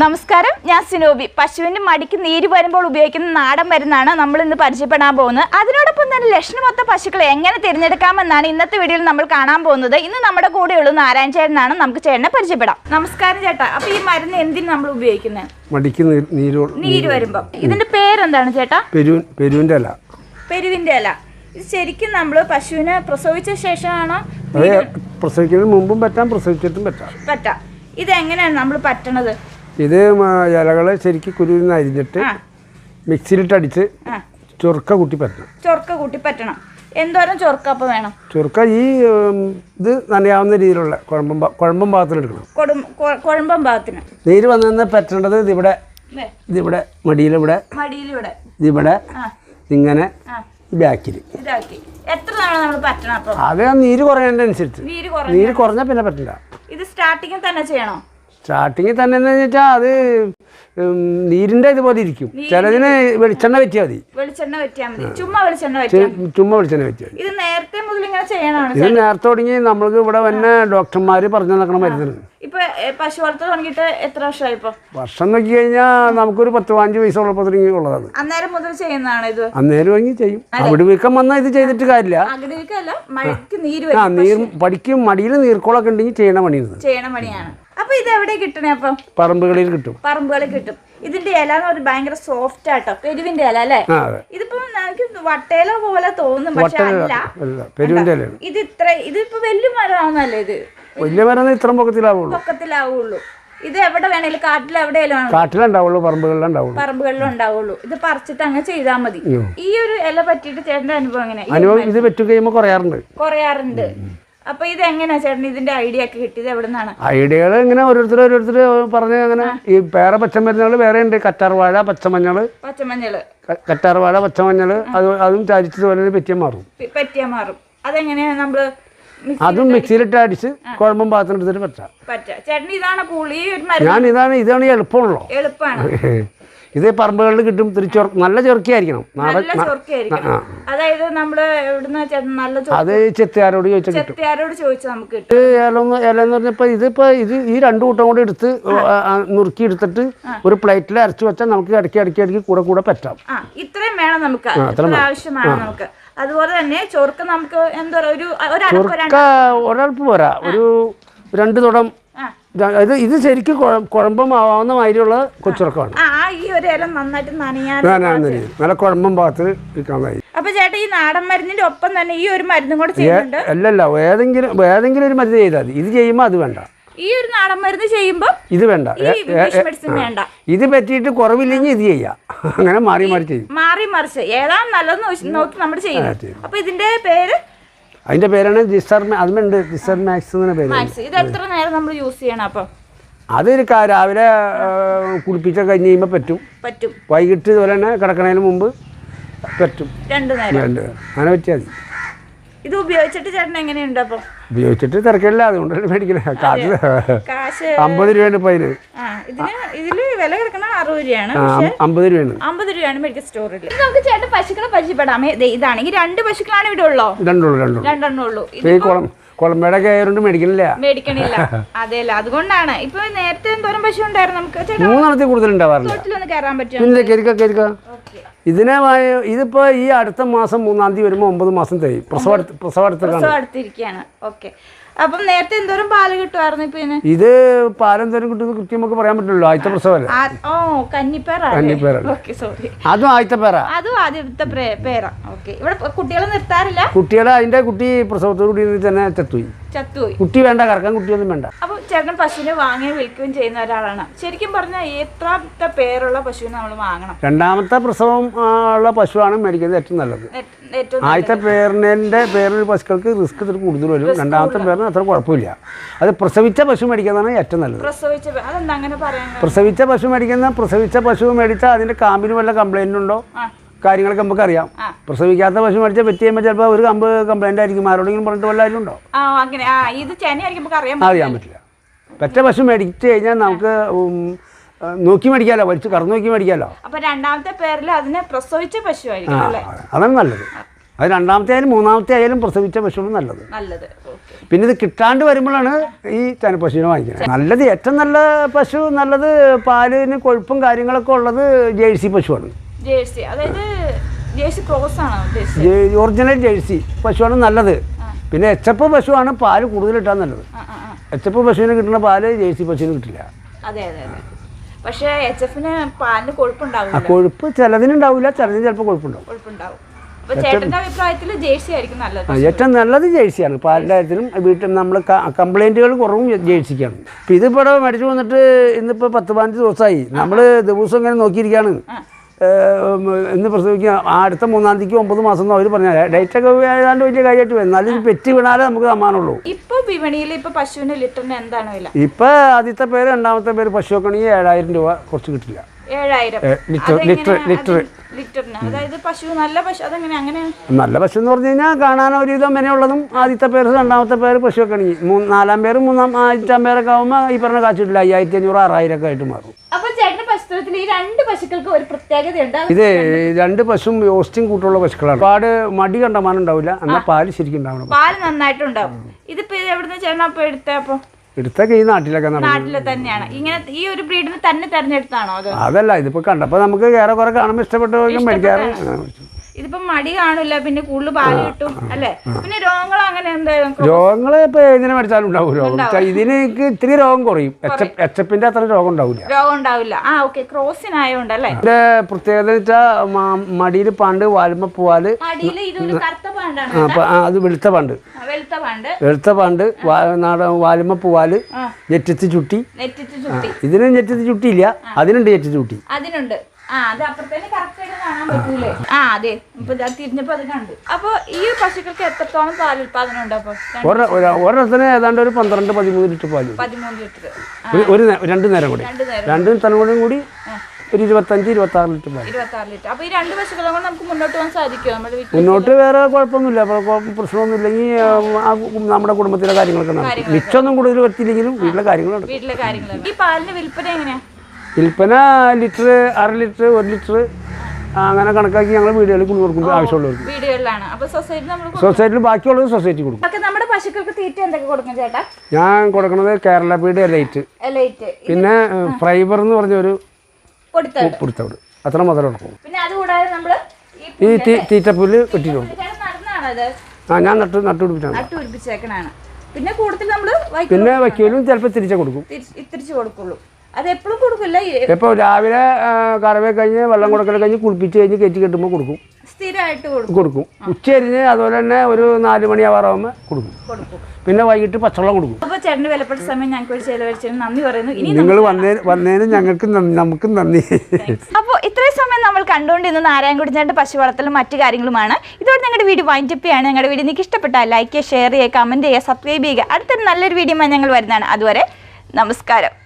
നമസ്കാരം ഞാൻ സിനോബി. പശുവിന്റെ മടിക്ക് നീര് വരുമ്പോൾ ഉപയോഗിക്കുന്ന നാടൻ മരുന്നാണ് നമ്മൾ ഇന്ന് പരിചയപ്പെടാൻ പോകുന്നത്. അതിനോടൊപ്പം തന്നെ ലക്ഷണമൊത്ത പശുക്കളെ എങ്ങനെ തിരഞ്ഞെടുക്കാമെന്നാണ് ഇന്നത്തെ വീഡിയോയിൽ നമ്മൾ കാണാൻ പോകുന്നത്. ഇന്ന് നമ്മുടെ കൂടെയുള്ള നാരായണ ചേട്ടനാണ്. നമുക്ക് ചേട്ടനെ പരിചയപ്പെടാം. നമസ്കാരം ചേട്ടാ. അപ്പൊ ഈ മരുന്ന് എന്തിനു നമ്മൾ ഉപയോഗിക്കുന്നത് മടിക്ക് നീര് നീര് വരുമ്പോൾ ഇതിന്റെ പേരെന്താണ് ചേട്ടാ? പെരുവിന്റെ അല്ല പെരുവിന്റെ അല ഇത് ശരിക്കും നമ്മൾ പശുവിനെ പ്രസവിച്ച ശേഷമാണോ? പ്രസവിക്കുന്നതിന് മുമ്പും പറ്റാം പ്രസവിച്ചിട്ടും പറ്റാം. പറ്റാ. ഇത് എങ്ങനെയാണ് നമ്മൾ പറ്റണത്? ഇത് ഇലകൾ ശരിക്കും കുരുവിൽ അരിഞ്ഞിട്ട് മിക്സിയിലിട്ടടിച്ച് മിക്സിയിലിട്ട് അടിച്ച് ആ. ചൊറുക്ക കൂട്ടി പറ്റണം ചൊറുക്ക കൂട്ടി പറ്റണം. എന്തോരം ചൊറുക്ക അപ്പൊ വേണം? ചൊറുക്ക ഈ ഉം, ഇത് നനയാവുന്ന രീതിയിലുള്ള കുഴമ്പം കുഴമ്പം ഭാഗത്തിലെടുക്കണം കൊടും കൊ- കുഴമ്പം ഭാഗത്തിന് നീര് വന്നു പറ്റേണ്ടത് ഇതിവിടെ അല്ലേ ഇതിവിടെ മടിയിലിവിടെ മടിയിലൂടെ ഇതിവിടെ ആ. ഇങ്ങനെ ആ. ഈ ബാക്കിൽ. ഇതാക്കി. എത്ര തവണ നമ്മൾ പറ്റണം അപ്പൊ? അത് ആ നീര് കുറയുന്നതിന്റെ അനുസരിച്ച് നീര് കുറഞ്ഞ? നീര് കുറഞ്ഞാൽ പിന്നെ പറ്റില്ല ഇത് സ്റ്റാർട്ടിങ്ങിൽ തന്നെ ചെയ്യണോ? സ്റ്റാർട്ടിങ്ങിൽ തന്നെ എന്ന് വെച്ചാൽ അത് നീരിന്റെ ഇതുപോലെ ഇരിക്കും. ചിലതിന് വെളിച്ചെണ്ണ വെറ്റിയാൽ മതി. വെളിച്ചെണ്ണ വെറ്റിയാൽ മതി. ചുമ്മാ വെളിച്ചെണ്ണ ചുമ്മാ വെളിച്ചെണ്ണ വെറ്റിയാൽ ഇത് നേരത്തെ മുതൽ ഇങ്ങനെ ഇത് നേരത്തെ തുടങ്ങി നമ്മൾക്ക് ഇവിടെ തന്നെ ഡോക്ടർമാർ പറഞ്ഞു നടക്കണ മരുന്നുണ്ട് ഇപ്പൊ എ, പശു വളർത്തൽ തുടങ്ങിയിട്ട് എത്ര വർഷമായി ഇപ്പൊ? വർഷം നോക്കി കഴിഞ്ഞാൽ നമുക്കൊരു പത്ത് പതിനഞ്ച് വയസ്സ് ഉള്ളപ്പോ തുടങ്ങി ഉള്ളതാണ്. അന്നേരം മുതൽ ചെയ്യുന്നതാണ് ഇത്. അന്നേരം വാങ്ങി ചെയ്യും. അവിടെ വീക്കം വന്നാൽ ഇത് ചെയ്തിട്ട് കാര്യമില്ല. ആ നീർ പഠിക്കും മടിയിൽ നീർക്കോളൊക്കെ ഉണ്ടെങ്കിൽ ചെയ്യണ പണിയാണ്. ചെയ്യണ പണിയാണ്. അപ്പൊ ഇത് എവിടെ കിട്ടണേ അപ്പം? പറമ്പുകളിൽ കിട്ടും. പറമ്പുകളിൽ കിട്ടും. ഇതിന്റെ ഇല എന്ന് പറഞ്ഞാൽ ഭയങ്കര സോഫ്റ്റ് ആട്ടോ പെരുവിന്റെ ഇല അല്ലേ? ഇതിപ്പോ എനിക്ക് വട്ടയില പോലെ തോന്നും പക്ഷെ അല്ല. ഇലയാണ്. ഇത് ഇത്ര ഇതിപ്പോ വലിയ മരമാണെന്നല്ലേ ഇത്? വലിയ മരം ഇത്ര പൊക്കത്തിലാവുള്ളൂ. പൊക്കത്തിലാവുള്ളൂ. ഇത് എവിടെ വേണേലും കാട്ടിൽ എവിടെയെങ്കിലും കാട്ടിലുണ്ടാവുള്ളൂ പറമ്പുകളിലുണ്ടാവുള്ളൂ പറമ്പുകളിലും ഉണ്ടാവുള്ളൂ. ഇത് പറിച്ചിട്ട് അങ്ങ് ചെയ്താൽ മതി. ഈ ഒരു ഇല പറ്റിയിട്ട് ചേട്ടന്റെ അനുഭവം എങ്ങനെ അനുഭവം ഇത് പറ്റി കഴിയുമ്പോൾ കുറയാറുണ്ട്. കുറയാറുണ്ട്. അപ്പൊ ഇത് എങ്ങനെയാ ചേട്ടൻ ഇതിന്റെ ഐഡിയ ഒക്കെ കിട്ടിയത്? എവിടെ നിന്നാണ് ഐഡിയകൾ ഇങ്ങനെ ഓരോരുത്തർ ഓരോരുത്തർ പറഞ്ഞ അങ്ങനെ ഈ വേറെ പച്ചമരുന്നുകൾ വേറെ ഉണ്ട് കറ്റാർവാഴ പച്ചമഞ്ഞൾ. പച്ചമഞ്ഞൾ. കറ്റാർവാഴ പച്ചമഞ്ഞൾ അത് അതും ചരിച്ചതുപോലെ പെറ്റിയ മാറും. പെറ്റിയ മാറും. അതെങ്ങനെയാ നമ്മൾ അതും മിക്സിയിലിട്ട് അടിച്ച് കുഴമ്പം പാത്രം എടുത്തിട്ട് പറ്റാം. പറ്റ. ചേട്ടൻ ഇതാണ് ഞാൻ ഇതാണ് ഇതാണ് എളുപ്പമുള്ളൂ? എളുപ്പമാണ് ഇത് പറമ്പുകളിൽ കിട്ടും ചൊറ നല്ല ചെറുക്കിയായിരിക്കണം. നാടൻ അതായത് നല്ല അത് ചെത്തുകാരോട് ചോദിച്ചാൽ കിട്ടും. ഏലം ഏലം എന്ന് പറഞ്ഞപ്പോൾ ഇതിപ്പോൾ ഇത് ഈ രണ്ട് കൂട്ടം കൂടി എടുത്ത് നുറുക്കി എടുത്തിട്ട് ഒരു പ്ലേറ്റിൽ അരച്ചു വെച്ചാൽ നമുക്ക് ഇടയ്ക്ക് ഇടയ്ക്ക് ഇടയ്ക്ക് കൂടെ കൂടെ പറ്റാം. ഇത്രയും വേണം നമുക്ക്. ആവശ്യമാണ് നമുക്ക്. അതുപോലെ തന്നെ ചൊറുക്ക നമുക്ക് എന്താ പറയുക ഒരു ഒരൽപ്പ് പോരാ. ഒരു രണ്ട് തുടം ഇത് ഇത് ശരിക്കും കുഴമ്പമാവാവുന്ന കുഴമ്പം ആവാവുന്ന മാതിരിയുള്ള കൊച്ചുറക്കമാണ് നല്ല കുഴമ്പം ഭാഗത്ത് അപ്പൊ ചേട്ടാ ഈ നാടൻ മരുന്നിന്റെ ഒപ്പം തന്നെ ഈ ഒരു മരുന്നും കൂടെ അല്ലല്ല ഏതെങ്കിലും ഏതെങ്കിലും ഒരു മരുന്ന് ചെയ്താൽ മതി. ഇത് ചെയ്യുമ്പോൾ അത് വേണ്ട. ഈ ഒരു നാടൻ മരുന്ന് ചെയ്യുമ്പോ ഇത് വേണ്ട. വേണ്ട. ഇത് പറ്റിയിട്ട് കുറവില്ലെങ്കിൽ ഇത് ചെയ്യാം. അങ്ങനെ മാറി മാറി ചെയ്യും. മാറി മറിച്ച്. ഏതാണ് നല്ലത് നോക്കി- നമ്മൾ ചെയ്യും. അപ്പൊ ഇതിന്റെ പേര് അതിന്റെ പേരാണ് ജിസ്റ്റർ അതിനുണ്ട് ജിസ്റ്റർ മാക്സ് എന്ന പേര്. ഇത് എത്ര നേരം നമ്മൾ യൂസ് ചെയ്യണം അപ്പൊ? അതൊരു രാവിലെ കുളിപ്പിച്ച കഴിഞ്ഞ് കഴിയുമ്പോൾ പറ്റും. പറ്റും. വൈകിട്ട് ഇതുപോലെ തന്നെ കിടക്കണതിന് മുമ്പ് പറ്റും. രണ്ട് നേരം. രണ്ട് അങ്ങനെ പറ്റിയാൽ മതി. ഇത് ഉപയോഗിച്ചിട്ട് ചേട്ടൻ എങ്ങനെയുണ്ട് അപ്പൊ? ഉപയോഗിച്ചിട്ട് തിരക്കില്ല. അതുകൊണ്ടല്ലേ മേടിക്കണേ കാട്ടിൽ കാശ് അമ്പത് രൂപയാണ് ഇപ്പം അതിന് ഇതിൽ വില കിടക്കണ അറുപത് രൂപയാണ്. അമ്പത് രൂപയാണ്. അമ്പത് രൂപയാണ് മെഡിക്കൽ സ്റ്റോറിൽ നമുക്ക് ചേട്ടൻ പശുക്കളെ പരിചയപ്പെടാമേ ദേ ഇതാണെങ്കിൽ രണ്ട് പശുക്കളാണ് ഇവിടെ ഉള്ളോ? രണ്ടുള്ളൂ രണ്ടുള്ളൂ രണ്ടെണ്ണം ഉള്ളൂ. കുളം കുളമ്പയുടെ കയറുകൊണ്ട് മേടിക്കണില്ല. മേടിക്കണില്ല. അതെയല്ല അതുകൊണ്ടാണ്. ഇപ്പൊ നേരത്തെ എന്തോരം പശു ഉണ്ടായിരുന്നു? നമുക്ക് മൂന്നെണ്ണത്തിൽ കൂടുതൽ ഉണ്ടാവാറില്ല. ഇതിനെ ഇതിപ്പോ ഈ അടുത്ത മാസം മൂന്നാം തീയതി വരുമ്പോ ഒമ്പത് മാസം തരും പ്രസവ അടുത്ത് പ്രസവ അടുത്തേക്കാണ് പ്രസവം അടുത്തിരിക്കുകയാണ്. ഓക്കെ. അപ്പം നേരത്തെ എന്തോരം പാൽ കിട്ടുമായിരുന്നു പിന്നെ ഇത് പാലെന്തോരം കിട്ടുന്നത് കൃത്യം നമുക്ക് പറയാൻ പറ്റില്ലല്ലോ ആദ്യത്തെ പ്രസവമല്ലേ ഓ സോറി. അതും ആദ്യത്തെ പേര അതും ആദ്യത്തെ പേരാ. ഓക്കെ. ഇവിടെ കുട്ടികളെ നിർത്താറില്ല? കുട്ടികളെ അതിന്റെ കുട്ടി പ്രസവത്തോടു കൂടി തന്നെ ചത്തുപോയി ചത്തുപോയി. കുട്ടി വേണ്ട കറക്കാൻ കുട്ടിയൊന്നും വേണ്ട. അപ്പൊ ചേട്ടൻ പശുവിനെ വാങ്ങുകയും വിൽക്കുകയും ചെയ്യുന്ന ഒരാളാണ്. ശരിക്കും പറഞ്ഞാൽ എത്രാമത്തെ പേരുള്ള പശുവിനെ നമ്മൾ വാങ്ങണം? രണ്ടാമത്തെ പ്രസവം ഉള്ള പശുവാണ് മേടിക്കുന്നത് ഏറ്റവും നല്ലത്. ആദ്യത്തെ പേരിനെ പേരിൽ പശുക്കൾക്ക് റിസ്ക് ഇത്തിരി കൂടുതൽ വരും. രണ്ടാമത്തെ പേരിന് അത്ര കുഴപ്പമില്ല. അത് പ്രസവിച്ച പശു മേടിക്കുന്നതാണ് ഏറ്റവും നല്ലത്. പ്രസവിച്ച പ്രസവിച്ച പശു മേടിക്കുന്ന പ്രസവിച്ച പശു മേടിച്ചാൽ അതിന്റെ കാമ്പിന് വല്ല കംപ്ലൈന്റ് ഉണ്ടോ. കാര്യങ്ങളൊക്കെ നമുക്ക് അറിയാം പ്രസവിക്കാത്ത പശു മരിച്ച പറ്റി ചിലപ്പോ ചിലപ്പോൾ ഒരു കമ്പ് കംപ്ലൈന്റ് ആയിരിക്കും. ആരോടെങ്കിലും പറഞ്ഞിട്ട് വല്ല ആരും ഉണ്ടോ? അറിയാൻ പറ്റില്ല. പെറ്റ പശു മേടിച്ച് കഴിഞ്ഞാൽ നമുക്ക് നോക്കി മേടിക്കാലോ? വലിച്ച് കറന്നു നോക്കി മേടിക്കാലോ? അപ്പൊ രണ്ടാമത്തെ പേരിൽ അതിനെ പ്രസവിച്ച പശു അതാണ് നല്ലത്. അത് രണ്ടാമത്തെ ആയാലും മൂന്നാമത്തെ ആയാലും പ്രസവിച്ച പശുവാണ് നല്ലത്. നല്ലത് പിന്നെ ഇത് കിട്ടാണ്ട് വരുമ്പോഴാണ് ഈ ചന ചനപ്പശുവിനെ വാങ്ങിക്കുന്നത്. നല്ലത് ഏറ്റവും നല്ല പശു നല്ലത് പാലിന് കൊഴുപ്പും കാര്യങ്ങളൊക്കെ ഉള്ളത് ജേഴ്സി പശുവാണ്. ജേഴ്സി. അതായത് ജേഴ്സി ക്രോസ് ആണോ ഉദ്ദേശിച്ചത് ഒറിജിനൽ ജേഴ്സി. പശുവാണ് നല്ലത്. പിന്നെ എച്ച് എഫ് പശുവാണ് പാൽ കൂടുതൽ കിട്ടാൻ നല്ലത്. ആ ആ ആ. എച്ച് എഫ് പശുവിന് കിട്ടുന്ന പാൽ ജേഴ്സി പശുവിന് കിട്ടില്ല. അതെ അതെ അതെ. പക്ഷേ എച്ച് എഫിന് പാലിന് ആ കൊഴുപ്പുണ്ടാവില്ല കൊഴുപ്പ് ചിലതിനുണ്ടാവില്ല ചിലതിന് ചിലപ്പോൾ കൊഴുപ്പുണ്ടാവും. കൊഴുപ്പുണ്ടാവും. അപ്പൊ ചേട്ടന്റെ അഭിപ്രായത്തിൽ ജേഴ്സി ആയിരിക്കും നല്ലത്. ആ, ഏറ്റവും നല്ലത് ജേഴ്സിയാണ്. പാലിന്റെ കാര്യത്തിലും വീട്ടിൽ നമ്മൾ കംപ്ലൈന്റുകൾ കുറവും ജേഴ്സിക്കാണ്. ഇപ്പം ഇതിപ്പോൾ മേടിച്ചു വന്നിട്ട് ഇന്നിപ്പോൾ പത്ത് പതിനഞ്ച് ദിവസമായി. നമ്മൾ ദിവസം ഇങ്ങനെ നോക്കിയിരിക്കുകയാണ് ഇന്ന് പ്രസവിക്കുക അടുത്ത മൂന്നാം തീയതിക്ക് ഒമ്പത് മാസം എന്ന് അവർ പറഞ്ഞാൽ ഡേറ്റൊക്കെ ഏതാണ്ട് വലിയ കാര്യമായിട്ട് വരും. നല്ലൊരു പെറ്റ് വീണാലേ നമുക്ക് സമ്മാനമുള്ളൂ. ഇപ്പൊ വിപണിയിൽ ഇപ്പൊ പശുവിന് ലിറ്ററിന് എന്താണ് വില? ഇപ്പം ആദ്യത്തെ പേര് രണ്ടാമത്തെ പേര് പശു വെക്കണമെങ്കിൽ ഏഴായിരം രൂപ കുറച്ച് കിട്ടില്ല. നല്ല പശു എന്ന് പറഞ്ഞു കഴിഞ്ഞാൽ കാണാൻ ഒരുവിധം വിലയുള്ളതും ആദ്യത്തെ പേര് രണ്ടാമത്തെ പേര് പശു വെക്കണമെങ്കിൽ മൂന്ന് നാലാം പേര് മൂന്നാം അഞ്ചാം പേരൊക്കെ ആകുമ്പോൾ ഈ പറഞ്ഞ കാശിട്ടില്ല അയ്യായിരത്തി അഞ്ഞൂറ് ആറായിരം ഒക്കെ ആയിട്ട് മാറും. പശുത്വത്തിൽ ഈ രണ്ട് പശുക്കൾക്ക് ഒരു പ്രത്യേകതയുണ്ട്. ഇത് രണ്ട് പശുവും ഓസ്റ്റിയും കൂട്ടുള്ള പശുക്കളാണ്. പാട് മടി കണ്ടമാനം ഉണ്ടാവില്ല. എന്നാൽ പാൽ ശരിക്കും ഉണ്ടാവണം. പാൽ നന്നായിട്ടുണ്ടാവും. ഇതിപ്പോ ഇത് എവിടുന്ന് ചേട്ടൻ അപ്പൊ എടുത്ത അപ്പൊ? എടുത്തൊക്കെ ഈ നാട്ടിലൊക്കെ നാട്ടിൽ തന്നെയാണ്. ഇങ്ങനെ ഈ ഒരു ബ്രീഡിന് തന്നെ തെരഞ്ഞെടുത്താണോ അത്? അതല്ല ഇതിപ്പോ കണ്ടപ്പോ നമുക്ക് ഏറെ കുറെ കാണുമ്പോൾ ഇഷ്ടപ്പെട്ടു മേടിക്കാറ്. ഇതിപ്പോ മടി കാണില്ല പിന്നെ കൂടുതൽ പാൽ കിട്ടും അല്ലേ? പിന്നെ രോഗങ്ങൾ അങ്ങനെ എന്തായാലും രോഗങ്ങൾ ഇപ്പൊ എങ്ങനെ മേടിച്ചാലും ഉണ്ടാവും രോഗം. ഇതിന് ഇത്തിരി രോഗം കുറയും. എച്ച് എച്ചപ്പിന്റെ അത്ര രോഗം ഉണ്ടാവില്ല. രോഗം ഉണ്ടാവില്ല. ആ ഓക്കെ. ക്രോസിനായോണ്ട് അല്ലേ? ഇതിന്റെ പ്രത്യേകത വെച്ചാൽ മടിയിൽ പാണ്ട് വാലുമ്പ പൂവാൽ അത് വെളുത്ത പാണ്ട്. വെളുത്ത പാണ്ട്. വെളുത്ത പാണ്ട് വാ- നാടൻ വാലുമ്പ പൂവാൽ ആ. ചുട്ടി. ഇതിന് ഞെറ്റത്ത് ചുട്ടിയില്ല. അതിനുണ്ട് ഞെറ്റത്ത് ചുട്ടി. അതിനുണ്ട്. ആ അത് അപ്പുറത്തേന് കറക്റ്റ് ആയിട്ട് കാണാൻ പറ്റൂലേ? ആ അതെ. ഇപ്പൊ ദാ തിരിഞ്ഞപ്പോ അത് കണ്ടു. അപ്പൊ ഈ പശുക്കൾക്ക് എത്രത്തോളം പാൽ ഉൽപാദനം ഉണ്ട് അപ്പൊ? ഒരെണ്ണത്തിന് ഏതാണ്ട് ഒരു പന്ത്രണ്ട് പതിമൂന്ന് ലിറ്റർ പാൽ. കിട്ടും. പതിമൂന്ന് ലിറ്റർ. ഒരു രണ്ട് നേരം കൂടി. രണ്ട് തലമുറയും കൂടി ഒരു ഇരുപത്തഞ്ച് ഇരുപത്തി ആറ് ലിറ്റർ പാൽ. ലിറ്റർ. അപ്പൊ ഈ രണ്ട് പശുക്കളെ കൊണ്ട് നമുക്ക് മുന്നോട്ട് പോകാൻ സാധിക്കുമോ? നമ്മുടെ വീട്ടിൽ മുന്നോട്ട് വേറെ കുഴപ്പമൊന്നുമില്ല. പ്രശ്നമൊന്നും ഇല്ലെങ്കിൽ നമ്മുടെ കുടുംബത്തിലെ കാര്യങ്ങളൊക്കെ മിച്ചൊന്നും കൂടുതൽ വരുത്തിയില്ലെങ്കിലും വീട്ടിലെ കാര്യങ്ങൾ നടക്കും. വീട്ടിലെ കാര്യങ്ങളുണ്ട് ഈ പാലിന്റെ വിൽപ്പന എങ്ങനെയാ? വിൽപ്പന ലിറ്റർ അര ലിറ്റർ ഒരു ലിറ്റർ അങ്ങനെ കണക്കാക്കി ഞങ്ങൾ വീടുകളിൽ കൊണ്ടു കൊടുക്കും ആവശ്യമുള്ളവർക്ക്. വീടുകളിലാണ്. അപ്പൊ സൊസൈറ്റി നമ്മൾ സൊസൈറ്റിയിൽ ബാക്കിയുള്ളത് സൊസൈറ്റി കൊടുക്കും. ഒക്കെ നമ്മുടെ പശുക്കൾക്ക് തീറ്റ എന്തൊക്കെ കൊടുക്കും ചേട്ടാ? ഞാൻ കൊടുക്കുന്നത് കേരള പീഡ് എലൈറ്റ്. എലൈറ്റ്. പിന്നെ ഫൈബർ എന്ന് പറഞ്ഞൊരു ഒരു കൊടുത്തവിടെ അത്ര മുതൽ കൊടുക്കും പിന്നെ അതുകൂടാതെ നമ്മൾ ഈ തീറ്റപ്പുല്ല് നടന്നാണത് ആ ഞാൻ നട്ട് നട്ടുപിടിപ്പിച്ചാണ് നട്ടു പിടിപ്പിച്ചേക്കണാണ്. പിന്നെ കൂടുതൽ നമ്മൾ പിന്നെ വയ്ക്കലും ചിലപ്പോൾ തിരിച്ചു കൊടുക്കും. തിരിച്ചു കൊടുക്കുള്ളൂ. അത് എപ്പോഴും കൊടുക്കില്ല ഇപ്പോൾ രാവിലെ കറവേ കഴിഞ്ഞ് വെള്ളം കൊടുക്കൽ കഴിഞ്ഞ് കുളിപ്പിച്ച് കഴിഞ്ഞ് കയറ്റി കെട്ടുമ്പോൾ കൊടുക്കും. സ്ഥിരമായിട്ട് കൊടുക്കും. ഉച്ചരിഞ്ഞ് അതുപോലെ തന്നെ ഒരു നാല് മണിയാവാറാകുമ്പോൾ കൊടുക്കും. കൊടുക്കും. പിന്നെ വൈകിട്ട് പച്ചവെള്ളം കൊടുക്കും. അപ്പൊ ചേട്ടന്റെ വിലപ്പെട്ട സമയം ഞങ്ങൾക്ക് ഒരു ചെലവഴിച്ചതിന് നന്ദി പറയുന്നു. ഇനി നിങ്ങൾ വന്നേ വന്നതിന് ഞങ്ങൾക്ക് നമുക്കും നന്ദി. അപ്പോൾ ഇത്രയും സമയം നമ്മൾ കണ്ടുകൊണ്ടിരുന്ന നാരായണകുടി ചേട്ടന്റെ പശു വളർത്തലും മറ്റു കാര്യങ്ങളുമാണ്. ഇതോടെ ഞങ്ങളുടെ വീഡിയോ വൈൻഡപ്പ് ചെയ്യാണ്. ഞങ്ങളുടെ വീഡിയോ നിങ്ങൾക്ക് ഇഷ്ടപ്പെട്ടാൽ ലൈക്ക് ചെയ്യുക ഷെയർ ചെയ്യുക കമന്റ് ചെയ്യുക സബ്സ്ക്രൈബ് ചെയ്യുക. അടുത്തൊരു നല്ലൊരു വീഡിയോ ഞങ്ങൾ വരുന്നതാണ്. അതുവരെ നമസ്കാരം.